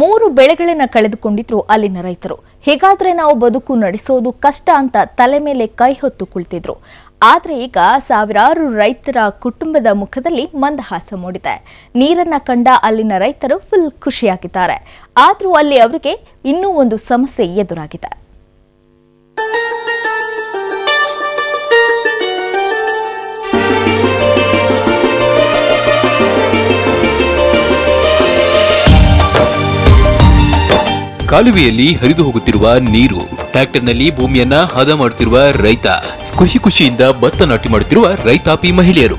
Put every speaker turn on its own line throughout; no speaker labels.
ಮೂರು ಬೆಳೆಗಳನ್ನ ಕಳೆದುಕೊಂಡಿದ್ರು ಅಲ್ಲಿನ ರೈತರು. ಹೀಗಾದ್ರೆ ನಾವು ಬದುಕು ನಡೆಸೋದು ಕಷ್ಟ ಅಂತ ತಲೆ ಮೇಲೆ ಕೈ ಹೊತ್ತು ಕುಳಿತಿದ್ರು. ಆದ್ರೆ ಈಗ ಸಾವಿರಾರು ರೈತರ ಕುಟುಂಬದ ಮುಖದಲ್ಲಿ ಮಂದಹಾಸ ಮೂಡಿದೆ. ನೀರನ್ನ ಕಂಡ ಅಲ್ಲಿನ ರೈತರು ಫುಲ್ ಖುಷಿಯಾಗಿದ್ದಾರೆ. ಆದ್ರೂ ಅಲ್ಲಿ ಅವರಿಗೆ ಇನ್ನೂ ಒಂದು ಸಮಸ್ಯೆ ಎದುರಾಗಿದೆ.
ಕಾಲುವೆಯಲ್ಲಿ ಹರಿದು ಹೋಗುತ್ತಿರುವ ನೀರು. ಟ್ರ್ಯಾಕ್ಟರ್ನಲ್ಲಿ ಭೂಮಿಯನ್ನ ಹದ ಮಾಡುತ್ತಿರುವ ರೈತ. ಖುಷಿ ಖುಷಿಯಿಂದ ಭತ್ತ ನಾಟಿ ಮಾಡುತ್ತಿರುವ ರೈತಾಪಿ ಮಹಿಳೆಯರು.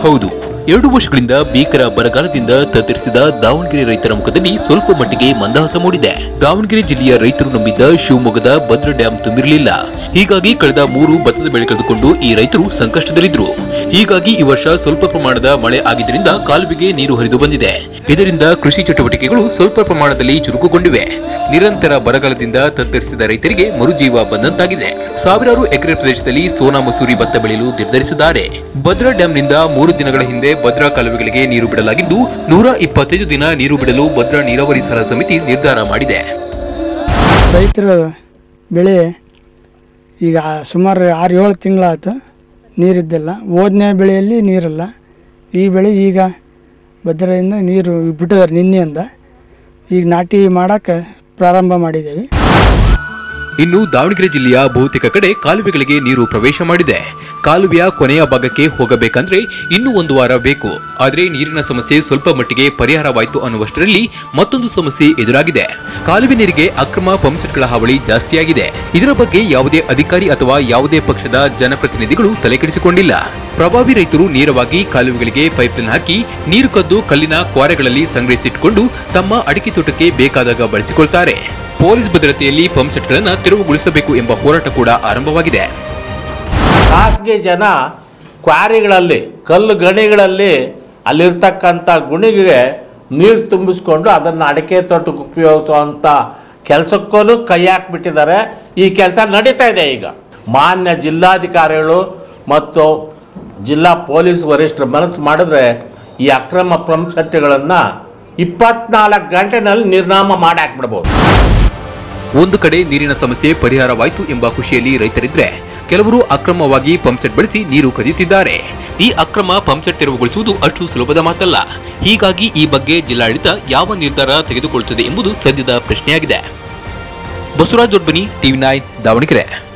ಹೌದು. ಎರಡು ವರ್ಷಗಳಿಂದ ಭೀಕರ ಬರಗಾಲದಿಂದ ತತ್ತರಿಸಿದ ದಾವಣಗೆರೆ ರೈತರ ಮುಖದಲ್ಲಿ ಸ್ವಲ್ಪ ಮಟ್ಟಿಗೆ ಮಂದಹಾಸ ಮೂಡಿದೆ. ದಾವಣಗೆರೆ ಜಿಲ್ಲೆಯ ರೈತರು ನಂಬಿದ್ದ ಶಿವಮೊಗ್ಗದ ಭದ್ರ ಡ್ಯಾಂ ತುಂಬಿರಲಿಲ್ಲ. ಹೀಗಾಗಿ ಕಳೆದ ಮೂರು ಭತ್ತದ ಬೆಳೆ ಕಳೆದುಕೊಂಡು ಈ ರೈತರು ಸಂಕಷ್ಟದಲ್ಲಿದ್ದರು ಹೀಗಾಗಿ ಈ ವರ್ಷ ಸ್ವಲ್ಪ ಪ್ರಮಾಣದ ಮಳೆ ಆಗಿದ್ದರಿಂದ ಕಾಲುವೆಗೆ ನೀರು ಹರಿದು ಬಂದಿದೆ. ಇದರಿಂದ ಕೃಷಿ ಚಟುವಟಿಕೆಗಳು ಸ್ವಲ್ಪ ಪ್ರಮಾಣದಲ್ಲಿ ಚುರುಕುಗೊಂಡಿವೆ. ನಿರಂತರ ಬರಗಾಲದಿಂದ ತತ್ತರಿಸಿದ ರೈತರಿಗೆ ಮರುಜೀವ ಬಂದಂತಾಗಿದೆ. ಸಾವಿರಾರು ಎಕರೆ ಪ್ರದೇಶದಲ್ಲಿ ಸೋನಾ ಮಸೂರಿ ಭತ್ತ ಬೆಳೆಯಲು ನಿರ್ಧರಿಸಿದ್ದಾರೆ. ಭದ್ರಾ ಡ್ಯಾಂನಿಂದ ಮೂರು ದಿನಗಳ ಹಿಂದೆ ಭದ್ರಾ ಕಾಲುವೆಗಳಿಗೆ ನೀರು ಬಿಡಲಾಗಿದ್ದು, ನೂರ ಇಪ್ಪತ್ತೈದು ದಿನ ನೀರು ಬಿಡಲು ಭದ್ರಾ ನೀರಾವರಿ ಸಲಹಾ ಸಮಿತಿ ನಿರ್ಧಾರ ಮಾಡಿದೆ.
ರೈತರ ಬೆಳೆ ಈಗ ಸುಮಾರು ಆರು ಏಳು ತಿಂಗಳಾಯ್ತು ನೀರಿದ್ದಿಲ್ಲ. ಓದನೇ ಬೆಳೆಯಲ್ಲಿ ನೀರಿಲ್ಲ. ಈ ಬೆಳೆ ಈಗ ಭದ್ರೆಯಿಂದ ನೀರು ಬಿಟ್ಟಿದ್ದಾರೆ ನಿನ್ನೆಯಿಂದ ಈಗ ನಾಟಿ ಮಾಡೋಕ್ಕೆ ಪ್ರಾರಂಭ ಮಾಡಿದ್ದೇವೆ.
ಇನ್ನು ದಾವಣಗೆರೆ ಜಿಲ್ಲೆಯ ಬಹುತೇಕ ಕಡೆ ಕಾಲುವೆಗಳಿಗೆ ನೀರು ಪ್ರವೇಶ ಮಾಡಿದೆ. ಕಾಲುವೆಯ ಕೊನೆಯ ಭಾಗಕ್ಕೆ ಹೋಗಬೇಕಂದ್ರೆ ಇನ್ನೂ ಒಂದು ವಾರ ಬೇಕು. ಆದರೆ ನೀರಿನ ಸಮಸ್ಯೆ ಸ್ವಲ್ಪ ಮಟ್ಟಿಗೆ ಪರಿಹಾರವಾಯಿತು ಅನ್ನುವಷ್ಟರಲ್ಲಿ ಮತ್ತೊಂದು ಸಮಸ್ಯೆ ಎದುರಾಗಿದೆ. ಕಾಲುವೆ ನೀರಿಗೆ ಅಕ್ರಮ ಪಂಪ್ಸೆಟ್ಗಳ ಹಾವಳಿ ಜಾಸ್ತಿಯಾಗಿದೆ. ಇದರ ಬಗ್ಗೆ ಯಾವುದೇ ಅಧಿಕಾರಿ ಅಥವಾ ಯಾವುದೇ ಪಕ್ಷದ ಜನಪ್ರತಿನಿಧಿಗಳು ತಲೆಕೆಡಿಸಿಕೊಂಡಿಲ್ಲ. ಪ್ರಭಾವಿ ರೈತರು ನೇರವಾಗಿ ಕಾಲುವೆಗಳಿಗೆ ಪೈಪ್ಲೈನ್ ಹಾಕಿ ನೀರು ಕದ್ದು ಕಲ್ಲಿನ ಕ್ವಾರೆಗಳಲ್ಲಿ ಸಂಗ್ರಹಿಸಿಟ್ಟುಕೊಂಡು ತಮ್ಮ ಅಡಿಕೆ ತೋಟಕ್ಕೆ ಬೇಕಾದಾಗ ಬಳಸಿಕೊಳ್ತಾರೆ. ಪೊಲೀಸ್ ಭದ್ರತೆಯಲ್ಲಿ ಪಂಪ್ಸೆಟ್ಗಳನ್ನು ತೆರವುಗೊಳಿಸಬೇಕು ಎಂಬ ಹೋರಾಟ ಕೂಡ ಆರಂಭವಾಗಿದೆ.
ಖಾಸಗಿ ಜನ ಕ್ವಾರಿಗಳಲ್ಲಿ, ಕಲ್ಲು ಗಣಿಗಳಲ್ಲಿ ಅಲ್ಲಿರ್ತಕ್ಕಂಥ ಗುಣಿಗೆ ನೀರು ತುಂಬಿಸ್ಕೊಂಡು ಅದನ್ನು ಅಡಿಕೆ ತೋಟಕ್ಕೆ ಉಪಯೋಗಿಸುವಂಥ ಕೆಲಸಕ್ಕೂ ಕೈ ಹಾಕ್ಬಿಟ್ಟಿದ್ದಾರೆ. ಈ ಕೆಲಸ ನಡೀತಾ ಇದೆ ಈಗ. ಮಾನ್ಯ ಜಿಲ್ಲಾಧಿಕಾರಿಗಳು ಮತ್ತು ಜಿಲ್ಲಾ ಪೊಲೀಸ್ ವರಿಷ್ಠರು ಮನಸ್ಸು ಮಾಡಿದ್ರೆ ಈ ಅಕ್ರಮ ಪಂಪ್ ಇಪ್ಪತ್ನಾಲ್ಕು ಗಂಟೆನಲ್ಲಿ ನಿರ್ನಾಮ ಮಾಡಿ ಹಾಕ್ಬಿಡ್ಬೋದು.
ಒಂದು ಕಡೆ ನೀರಿನ ಸಮಸ್ಯೆ ಪರಿಹಾರವಾಯಿತು ಎಂಬ ಖುಷಿಯಲ್ಲಿ ರೈತರಿದ್ರೆ ಕೆಲವರು ಅಕ್ರಮವಾಗಿ ಪಂಪ್ಸೆಟ್ ಬಳಸಿ ನೀರು ಕದಿಯುತ್ತಿದ್ದಾರೆ. ಈ ಅಕ್ರಮ ಪಂಪ್ಸೆಟ್ ತೆರವುಗೊಳಿಸುವುದು ಅಷ್ಟು ಸುಲಭದ ಮಾತಲ್ಲ. ಹೀಗಾಗಿ ಈ ಬಗ್ಗೆ ಜಿಲ್ಲಾಡಳಿತ ಯಾವ ನಿರ್ಧಾರ ತೆಗೆದುಕೊಳ್ಳುತ್ತದೆ ಎಂಬುದು ಸದ್ಯದ ಪ್ರಶ್ನೆಯಾಗಿದೆ. Basavaraj Dodbani TV nine, Davanagere.